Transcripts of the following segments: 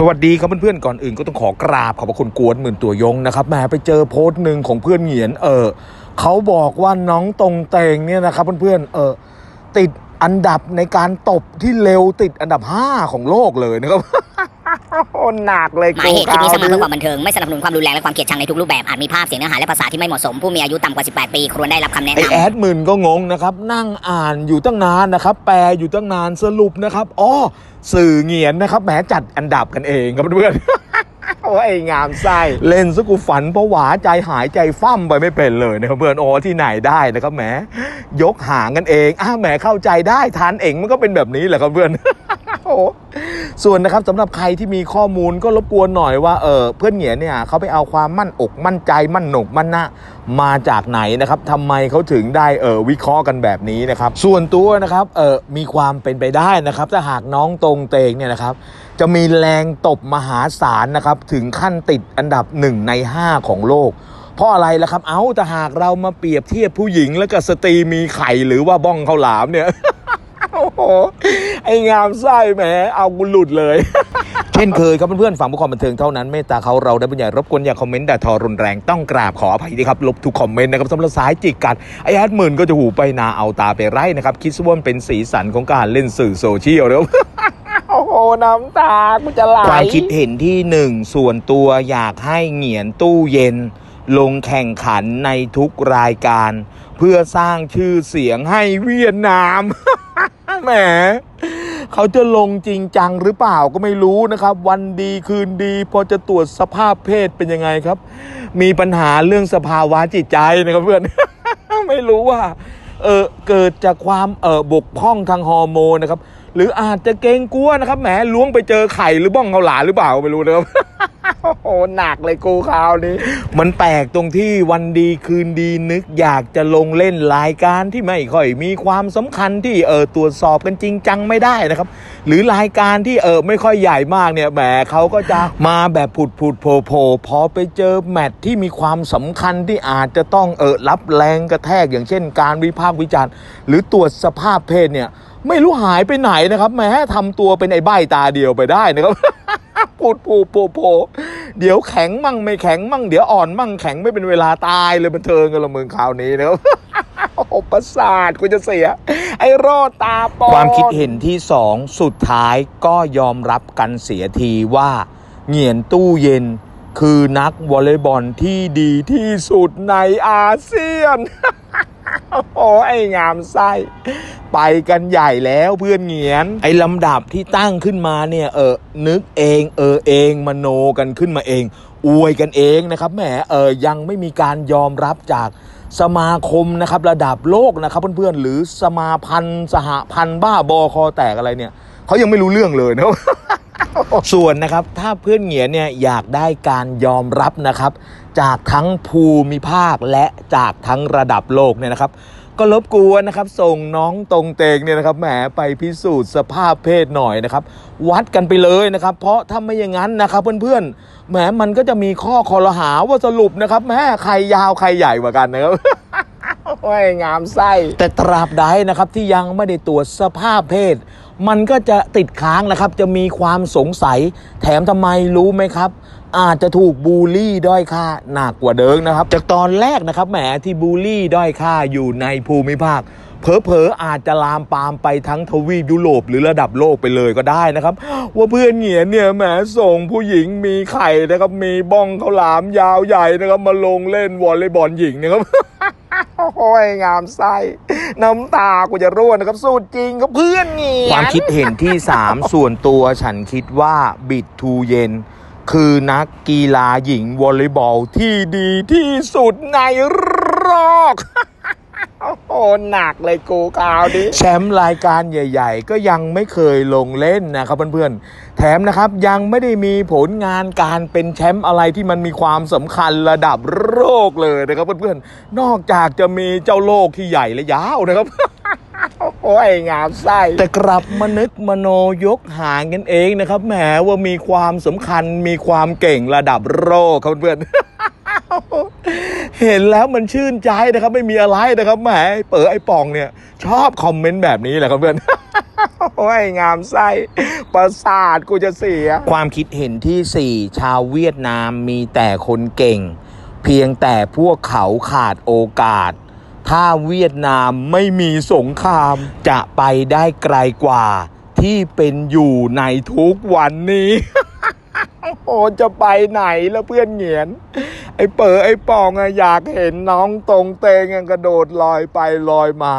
สวัสดีครับเพื่อนๆก่อนอื่นก็ต้องขอกราบขอบพระคุณกวนหมื่นตัวยงนะครับแหมไปเจอโพสต์หนึ่งของเพื่อนเหงียนเออเขาบอกว่าน้องตรงเตงเนี่ยนะครับเพื่อนๆเออติดอันดับในการตบที่เร็วติดอันดับ 5 ของโลกเลยนะครับ หนักเลยหมายเหตุคลิปนี้สร้างมากูเพื่อความบันเทิง ไม่สนับสนุนความรุนแรงและความเกลียดชังในทุกรูปแบบ อาจมีภาพเสียงเนื้อหาและภาษาที่ไม่เหมาะสม ผู้มีอายุต่ำกว่า 18 ปีควรได้รับคำแนะไอนำแอดหมื่นก็งงนะครับ นั่งอ่านอยู่ตั้งนานนะครับ แปลอยู่ตั้งนานสรุปนะครับอ๋อสื่อเหงียนนะครับแหมจัดอันดับกันเองครับเพื่อนๆโอ้ยงามไส้เล่นซะกูฝันผวาใจหายใจฟั่มไปไม่เป็นเลยนะครับเพื่อนโอ้ที่ไหนได้นะครับแหมยกหางกันเองอ้าแหมเข้าใจได้ทานเองมันก็เป็นแบบนี้แหละครับเพื่อนโอ้ ส่วนนะครับสำหรับใครที่มีข้อมูลก็รบกวนหน่อยว่าเออเพื่อนเหงียเนี่ยเขาไปเอาความมั่นอกมั่นใจมั่นหนกมั่นหน้ามาจากไหนนะครับทำไมเขาถึงได้เออวิเคราะห์กันแบบนี้นะครับ ส่วนตัวนะครับเออมีความเป็นไปได้นะครับ ถ้าหากน้องตรงเตงเนี่ยนะครับ จะมีแรงตบมหาศาลนะครับ ถึงขั้นติดอันดับหนึ่งใน 5 ของโลกเพราะอะไรล่ะครับ เอาแต่หากเรามาเปรียบเทียบผู้หญิงแล้วกับสตรีมีไข่หรือว่าบ้องข้าวหลามเนี่ย โอ้โหไองามไส้แหมเอากูหลุดเลย เช่นเคยครับเพื่อนๆฝั่งผู้ความบันเทิงเท่านั้นเมตตาเขาเราได้บรรยายรบกวนอย่าคอมเมนต์ด่าทอรุนแรงต้องกราบขออภัยด้วยครับลบทุกคอมเมนต์นะครับสำหรับสายจิกกัดไอแอดหมื่นก็จะหูไปนาเอาตาไปไร่นะครับคิดซะว่ามันเป็นสีสันของการเล่นสื่อโซเชียลแล้วโอ้โห น้ำตากูจะไหลความคิดเห็นที่หนึ่งส่วนตัวอยากให้เหงียนตู้เย็น ลงแข่งขันในทุกรายการ เพื่อสร้างชื่อเสียงให้เวียดนาม แหมเขาจะลงจริงจังหรือเปล่าก็ไม่รู้นะครับ วันดีคืนดี พอจะตรวจสภาพเพศเป็นยังไงครับ มีปัญหาเรื่องสภาวะจิตใจนะครับเพื่อน ไม่รู้ว่าเออเกิดจากความเออบกพร่องทางฮอร์โมนนะครับ หรืออาจจะเกรงกลัวนะครับแหมล้วงไปเจอไข่หรือบ้องเขาหลานหรือเปล่าไม่รู้นะครับ โอ้โหหนักเลยกูคราวนี้ มันแปลกตรงที่วันดีคืนดีนึกอยากจะลงเล่นรายการที่ไม่ค่อยมีความสำคัญที่เออตรวจสอบกันจริงจังไม่ได้นะครับ หรือรายการที่เออไม่ค่อยใหญ่มากเนี่ยแหมเขาก็จะมาแบบผุดผุดโผล่โผล่พอไปเจอแมตช์ที่มีความสำคัญที่อาจจะต้องเออรับแรงกระแทกอย่างเช่น การวิพากษ์วิจารณ์ หรือตรวจสภาพเพศเนี่ย ไม่รู้หายไปไหนนะครับแม้ทำตัวเป็นไอ้ใบตาเดียวไปได้นะครับ พูดพูโผล่โผล่เดี๋ยวแข็งมั่งไม่แข็งมั่งเดี๋ยวอ่อนมั่งแข็งไม่เป็นเวลาตายเลยบันเทิงกันละเมืองคราวนี้นะครับโอ้ประสาทกูจะเสีย ไอ้รอดตาปอความคิดเห็นที่สองสุดท้ายก็ยอมรับกันเสียทีว่าเหงียนตู้เย็นคือนักวอลเลย์บอลที่ดีที่สุดในอาเซียน โอ้ไอ้งามไส้ ไปกันใหญ่แล้วเพื่อนเหงียน ไอ้ลำดับที่ตั้งขึ้นมาเนี่ยเออนึกเองเออเองมโนกันขึ้นมาเอง อวยกันเองนะครับแหมเออยังไม่มีการยอมรับจากสมาคมนะครับระดับโลกนะครับเพื่อนๆหรือสมาพันธ์สหพันธ์บ้าบอคอแตกอะไรเนี่ยเขายังไม่รู้เรื่องเลยนะ ส่วนนะครับถ้าเพื่อนเหงียนเนี่ยอยากได้การยอมรับนะครับ จากทั้งภูมิภาคและจากทั้งระดับโลกเนี่ยนะครับ ก็รบกวนนะครับ ส่งน้องตรงเตงเนี่ยนะครับแหมไปพิสูจน์สภาพเพศหน่อยนะครับ วัดกันไปเลยนะครับ เพราะถ้าไม่อย่างนั้นนะครับเพื่อนๆแหมมันก็จะมีข้อคอรหาว่าสรุปนะครับแหมใครยาวใครใหญ่กว่ากันนะครับโอ้ยงามไส้แต่ตราบใดนะครับที่ยังไม่ได้ตรวจสภาพเพศ มันก็จะติดค้างนะครับ จะมีความสงสัย แถมทำไมรู้ไหมครับ อาจจะถูกบูลลี่ด้อยค่าหนักกว่าเดิมนะครับ จากตอนแรกนะครับแหมที่บูลลี่ด้อยค่าอยู่ในภูมิภาคเผลอๆอาจจะลามปามไปทั้งทวีปยุโรปหรือระดับโลกไปเลยก็ได้นะครับ ว่าเพื่อนเหงียนเนี่ยแหมส่งผู้หญิงมีไข่นะครับ มีบ้องเขาหลามยาวใหญ่นะครับ มาลงเล่นวอลเลย์บอลหญิงนะครับ โอ้ยงามไส้น้ำตากูจะร่วนะครับสูตรจริงก็เพื่อนเงียความคิดเห็นที่ 3 ส่วนตัวฉันคิดว่าบิดทูเย็น คือนักกีฬาหญิงวอลเลย์บอลที่ดีที่สุดในโลก โอ้โหหนักเลยกูกาวดิ แชมป์รายการใหญ่ ๆ ก็ยังไม่เคยลงเล่นนะครับเพื่อนๆ แถมนะครับยังไม่ได้มีผลงานการเป็นแชมป์อะไรที่มันมีความสำคัญระดับโลกเลยนะครับเพื่อนๆ นอกจากจะมีเจ้าโลกที่ใหญ่และยาวนะครับโอ้ยงามไส้แต่กลับมานึกมโนยกหางกันเองนะครับแหมว่ามีความสำคัญมีความเก่งระดับโลกครับเพื่อนๆ เห็นแล้วมันชื่นใจนะครับ ไม่มีอะไรนะครับแหมเป๋อไอ้ป่องเนี่ย ชอบคอมเมนต์แบบนี้แหละครับเพื่อนโอ้ยงามไส้ประสาทกูจะเสีย ความคิดเห็นที่ 4 ชาวเวียดนามมีแต่คนเก่ง เพียงแต่พวกเขาขาดโอกาส ถ้าเวียดนามไม่มีสงคราม จะไปได้ไกลกว่า ที่เป็นอยู่ในทุกวันนี้ โอ้จะไปไหนแล้วเพื่อนเหงียน ไอ้เป๋อไอ้ปองอะอยากเห็นน้องตรงเตงกระโดดลอยไปลอยมา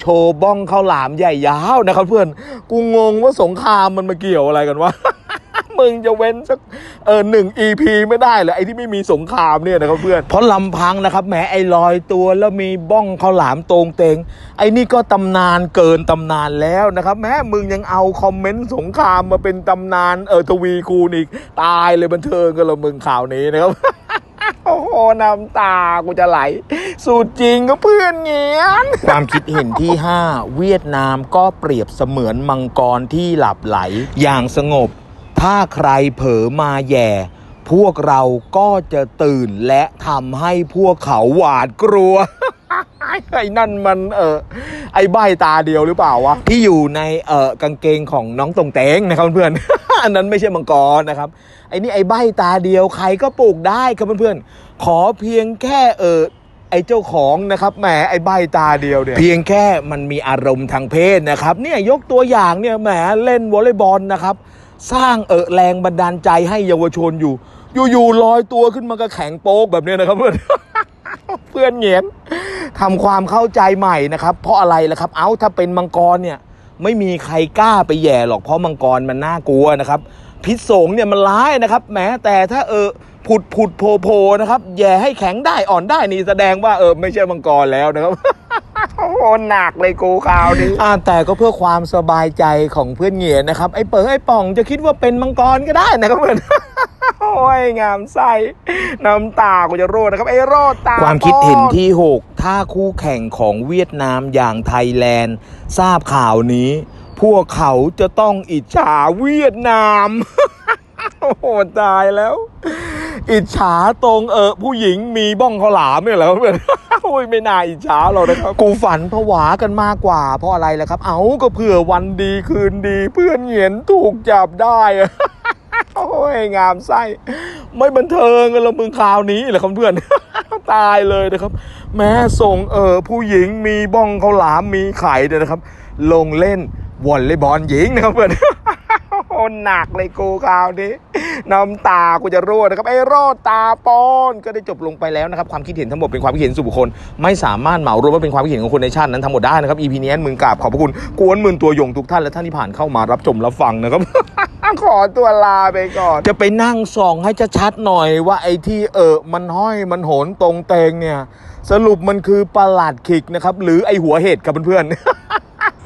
โชว์บ้องข้าวหลามใหญ่ยาวนะครับเพื่อน กูงงว่าสงครามมันมาเกี่ยวอะไรกันวะมึงจะเว้นสักเออหนึ่ง EP ไม่ได้เหรอไอ้ที่ไม่มีสงครามเนี่ยนะครับเพื่อน เพราะลำพังนะครับแหมไอ้ลอยตัวแล้วมีบ้องข้าวหลามตรงเตง ไอ้นี่ก็ตำนานเกินตำนานแล้วนะครับแม้มึงยังเอาคอมเมนต์สงครามมาเป็นตำนานเออทวีคูณอีก ตายเลยบันเทิงกันละมึงข่าวนี้นะครับ อ้โหน้ำตากูจะไหล สูตรจริงก็เพื่อนเงี้ยนความคิดเห็นที่ 5 เวียดนามก็เปรียบเสมือนมังกรที่หลับไหลอย่างสงบ ถ้าใครเผลอมาแย่ พวกเราก็จะตื่นและทำให้พวกเขาหวาดกลัว ไอ้นั่นมันเออไอ้ใบตาเดียวหรือเปล่าวะที่อยู่ในเออกางเกงของน้องตรงเตงนะครับเพื่อนอันนั้นไม่ใช่มังกรนะครับไอ้นี่ไอ้ใบตาเดียวใครก็ปลูกได้ครับเพื่อนๆขอเพียงแค่เออไอ้เจ้าของนะครับแหมไอ้ใบตาเดียวเนี่ยเพียงแค่มันมีอารมณ์ทางเพศนะครับเนี่ยยกตัวอย่างเนี่ยแหมเล่นวอลเลย์บอลนะครับ สร้างเออแรงบันดาลใจให้เยาวชนอยู่ อยู่ๆลอยตัวขึ้นมาก็แข็งโป๊กแบบนี้นะครับเพื่อน เพื่อนเหงียนทำความเข้าใจใหม่นะครับ เพราะอะไรล่ะครับ เอ้าถ้าเป็นมังกรเนี่ย ไม่มีใครกล้าไปแย่หรอกเพราะมังกรมันน่ากลัวนะครับ พิษสงเนี่ยมันร้ายนะครับแม้แต่ถ้าเออผุดผุดโผล่โผล่นะครับแย่ให้แข็งได้อ่อนได้นี่แสดงว่าเออไม่ใช่มังกรแล้วนะครับโอ้โหหนักเลยกูข่าวนี้อ่าแต่ก็เพื่อความสบายใจของเพื่อนเหงียนนะครับ ไอ้เป๋อไอ้ป่องจะคิดว่าเป็นมังกรก็ได้นะครับเพื่อนโอ้ ยงามไส้น้ำตากูจะโรดนะครับไอ้โรดตาความคิดเห็นที่ 6 ถ้าคู่แข่งของเวียดนามอย่างไทยแลนด์ ทราบข่าวนี้ พวกเขาจะต้องอิจฉาเวียดนาม โอ้โหตายแล้ว อิจฉาตรงเออผู้หญิงมีบ้องข้าวหลามเนี่ยแหละเพื่อนโอ้ยไม่น่าอิจฉาเรานะครับ กูฝันผวากันมากกว่า เพราะอะไรล่ะครับ เอาก็เผื่อวันดีคืนดี เพื่อนเหงียนถูกจับได้อะ โอ้ยงามไส้ไม่บันเทิงกันละมึงคราวนี้แหละครับเพื่อน ตายเลยนะครับ แม้ส่งเออผู้หญิงมีบ้องเขาหลามมีไข่เนี่ยนะครับ ลงเล่นวอลเลย์บอลหญิงนะครับเพื่อนโอ้หนักเลยกูคราวนี้น้ำตากูจะรั่วนะครับไอ้รอดตาปอนก็ได้จบลงไปแล้วนะครับความคิดเห็นทั้งหมดเป็นความคิดเห็นส่วนบุคคล ไม่สามารถเหมารวมว่าเป็นความคิดเห็นของคนในชาตินั้นทั้งหมดได้นะครับ EP นี้มึงกราบขอบพระคุณกวนมื่นตัวยงทุกท่านและท่านที่ผ่านเข้ามารับชมรับฟังนะครับ ขอตัวลาไปก่อน จะไปนั่งส่องให้ชัดๆหน่อยว่าไอ้ที่เออมันห้อยมันโหนตรงเตงเนี่ย สรุปมันคือประหลาดขิกนะครับ หรือไอหัวเห็ดครับเพื่อนๆ